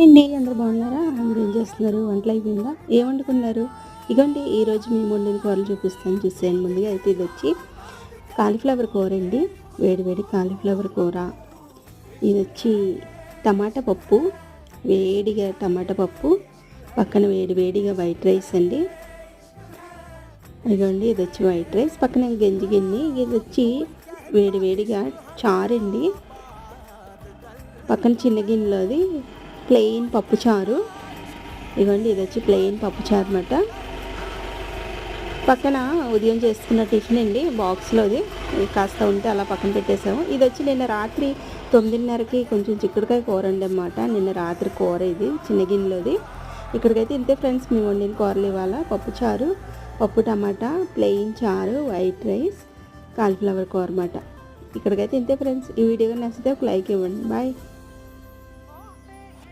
అండి అందరు బాగున్నారా? అందరూ ఏం చేస్తున్నారు? వంటలు అయిపోయిందా? ఏం వండుకున్నారు? ఇగోండి ఈరోజు మేము వండిన కూరలు చూపిస్తాను చూసేయండి ముందుగా. అయితే ఇది వచ్చి కాలీఫ్లవర్ కూర అండి. వేడివేడి కాలీఫ్లవర్ కూర. ఇది వచ్చి టమాటా పప్పు వేడిగా టమాటా పప్పు పక్కన వేడి వేడిగా వైట్ రైస్ అండి. ఇదిగోండి ఇది వచ్చి వైట్ రైస్. పక్కన గంజి గిన్నె ఇది వచ్చి వేడి వేడిగా చారండి. పక్కన చిన్న గిన్నెలోది ప్లెయిన్ పప్పు చారు. ఇదిగోండి ఇది వచ్చి ప్లెయిన్ పప్పు చారు పక్కన ఉదయం చేసుకున్న టిఫిన్ అండి బాక్స్లోది. కాస్త ఉంటే అలా పక్కన పెట్టేసాము. ఇది వచ్చి నిన్న రాత్రి తొమ్మిదిన్నరకి కొంచెం చిక్కుడుకాయ కూర అండి అన్నమాట నిన్న రాత్రి కూర ఇది చిన్న గిన్నెలోది. ఇక్కడికైతే ఇంతే ఫ్రెండ్స్ మేము వండిన కూరలు ఇవాళ. పప్పు చారు పప్పు టమాటా ప్లెయిన్ చారు వైట్ రైస్ కాలీఫ్లవర్ కూర అన్నమాట. ఇక్కడికైతే ఇంతే ఫ్రెండ్స్. ఈ వీడియో నచ్చితే ఒక లైక్ ఇవ్వండి. బాయ్.